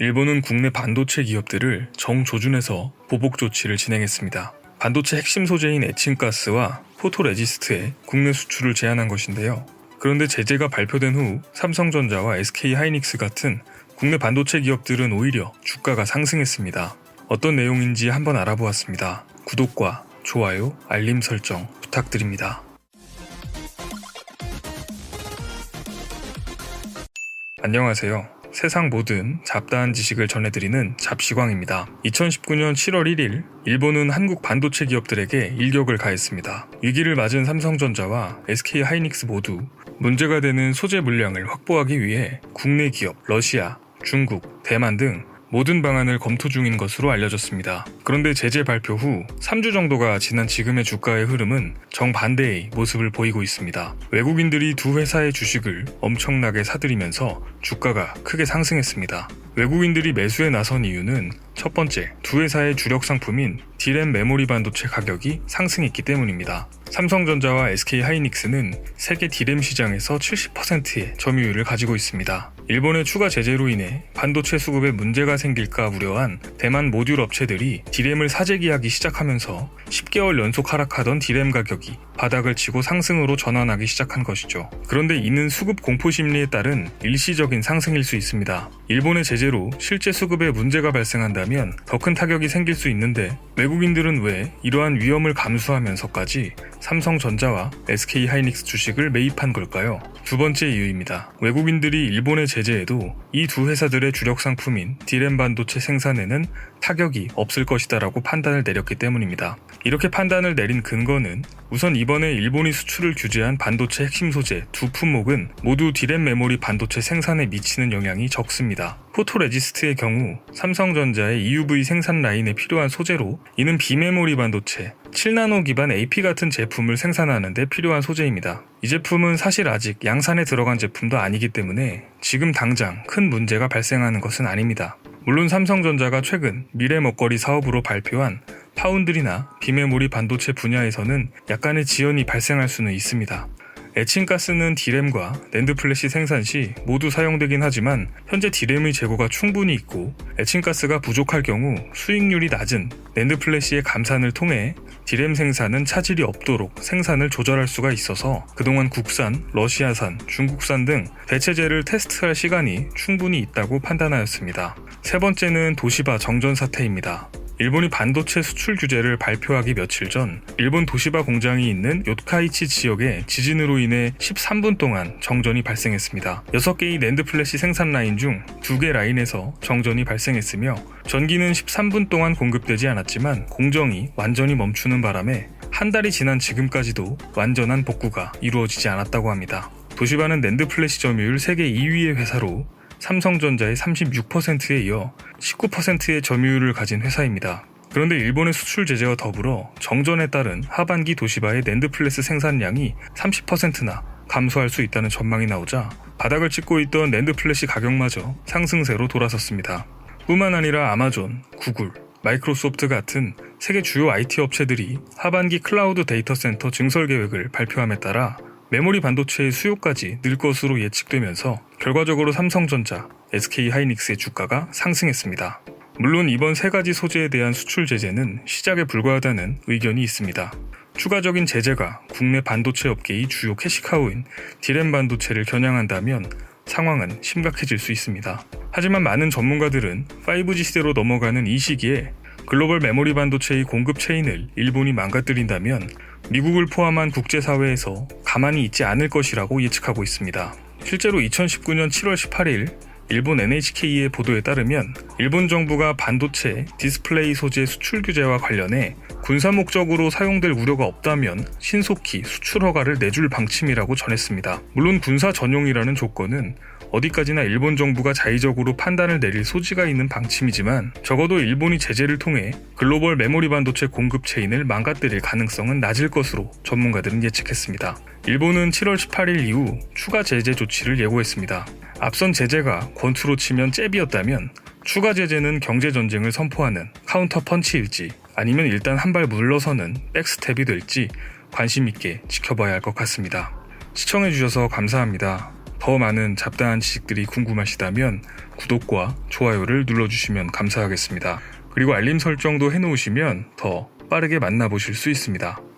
일본은 국내 반도체 기업들을 정조준해서 보복 조치를 진행했습니다. 반도체 핵심 소재인 에칭가스와 포토레지스트의 국내 수출을 제한한 것인데요. 그런데 제재가 발표된 후 삼성전자와 SK 하이닉스 같은 국내 반도체 기업들은 오히려 주가가 상승했습니다. 어떤 내용인지 한번 알아보았습니다. 구독과 좋아요, 알림 설정 부탁드립니다. 안녕하세요. 세상 모든 잡다한 지식을 전해드리는 잡시광입니다. 2019년 7월 1일, 일본은 한국 반도체 기업들에게 일격을 가했습니다. 위기를 맞은 삼성전자와 SK 하이닉스 모두 문제가 되는 소재 물량을 확보하기 위해 국내 기업, 러시아, 중국, 대만 등 모든 방안을 검토 중인 것으로 알려졌습니다. 그런데 제재 발표 후 3주 정도가 지난 지금의 주가의 흐름은 정반대의 모습을 보이고 있습니다. 외국인들이 두 회사의 주식을 엄청나게 사들이면서 주가가 크게 상승했습니다. 외국인들이 매수에 나선 이유는 첫 번째, 두 회사의 주력 상품인 디램 메모리 반도체 가격이 상승했기 때문입니다. 삼성전자와 SK 하이닉스는 세계 디램 시장에서 70%의 점유율을 가지고 있습니다. 일본의 추가 제재로 인해 반도체 수급에 문제가 생길까 우려한 대만 모듈 업체들이 디램을 사재기하기 시작하면서 10개월 연속 하락하던 디램 가격이 바닥을 치고 상승으로 전환하기 시작한 것이죠. 그런데 이는 수급 공포 심리에 따른 일시적인 상승일 수 있습니다. 일본의 제재로 실제 수급에 문제가 발생한다면 더 큰 타격이 생길 수 있는데 외국인들은 왜 이러한 위험을 감수하면서까지 삼성전자와 SK 하이닉스 주식을 매입한 걸까요? 두 번째 이유입니다. 외국인들이 일본의 제재에도 이 두 회사들의 주력 상품인 디램 반도체 생산에는 타격이 없을 것이다라고 판단을 내렸기 때문입니다. 이렇게 판단을 내린 근거는 우선 이번에 일본이 수출을 규제한 반도체 핵심 소재 두 품목은 모두 디램 메모리 반도체 생산에 미치는 영향이 적습니다. 포토레지스트의 경우 삼성전자의 EUV 생산 라인에 필요한 소재로 이는 비메모리 반도체 7나노 기반 AP 같은 제품을 생산하는 데 필요한 소재입니다. 이 제품은 사실 아직 양산에 들어간 제품도 아니기 때문에 지금 당장 큰 문제가 발생하는 것은 아닙니다. 물론 삼성전자가 최근 미래 먹거리 사업으로 발표한 파운드리나 비메모리 반도체 분야에서는 약간의 지연이 발생할 수는 있습니다. 에칭가스는 디램과 낸드 플래시 생산 시 모두 사용되긴 하지만 현재 디램의 재고가 충분히 있고 에칭가스가 부족할 경우 수익률이 낮은 낸드 플래시의 감산을 통해 디램 생산은 차질이 없도록 생산을 조절할 수가 있어서 그동안 국산, 러시아산, 중국산 등 대체재를 테스트할 시간이 충분히 있다고 판단하였습니다. 세 번째는 도시바 정전 사태입니다. 일본이 반도체 수출 규제를 발표하기 며칠 전 일본 도시바 공장이 있는 요카이치 지역에 지진으로 인해 13분 동안 정전이 발생했습니다. 6개의 낸드 플래시 생산 라인 중 2개 라인에서 정전이 발생했으며 전기는 13분 동안 공급되지 않았지만 공정이 완전히 멈추는 바람에 한 달이 지난 지금까지도 완전한 복구가 이루어지지 않았다고 합니다. 도시바는 낸드 플래시 점유율 세계 2위의 회사로 삼성전자의 36%에 이어 19%의 점유율을 가진 회사입니다. 그런데 일본의 수출 제재와 더불어 정전에 따른 하반기 도시바의 낸드 플래스 생산량이 30%나 감소할 수 있다는 전망이 나오자 바닥을 찍고 있던 낸드 플래시 가격마저 상승세로 돌아섰습니다. 뿐만 아니라 아마존, 구글, 마이크로소프트 같은 세계 주요 IT 업체들이 하반기 클라우드 데이터 센터 증설 계획을 발표함에 따라 메모리 반도체의 수요까지 늘 것으로 예측되면서 결과적으로 삼성전자, SK 하이닉스의 주가가 상승했습니다. 물론 이번 세 가지 소재에 대한 수출 제재는 시작에 불과하다는 의견이 있습니다. 추가적인 제재가 국내 반도체 업계의 주요 캐시카우인 디램 반도체를 겨냥한다면 상황은 심각해질 수 있습니다. 하지만 많은 전문가들은 5G 시대로 넘어가는 이 시기에 글로벌 메모리 반도체의 공급 체인을 일본이 망가뜨린다면 미국을 포함한 국제사회에서 가만히 있지 않을 것이라고 예측하고 있습니다. 실제로 2019년 7월 18일 일본 NHK의 보도에 따르면 일본 정부가 반도체 디스플레이 소재 수출 규제와 관련해 군사 목적으로 사용될 우려가 없다면 신속히 수출 허가를 내줄 방침이라고 전했습니다. 물론 군사 전용이라는 조건은 어디까지나 일본 정부가 자의적으로 판단을 내릴 소지가 있는 방침이지만 적어도 일본이 제재를 통해 글로벌 메모리 반도체 공급 체인을 망가뜨릴 가능성은 낮을 것으로 전문가들은 예측했습니다. 일본은 7월 18일 이후 추가 제재 조치를 예고했습니다. 앞선 제재가 권투로 치면 잽이었다면 추가 제재는 경제 전쟁을 선포하는 카운터 펀치일지 아니면 일단 한 발 물러서는 백스텝이 될지 관심 있게 지켜봐야 할 것 같습니다. 시청해주셔서 감사합니다. 더 많은 잡다한 지식들이 궁금하시다면 구독과 좋아요를 눌러주시면 감사하겠습니다. 그리고 알림 설정도 해놓으시면 더 빠르게 만나보실 수 있습니다.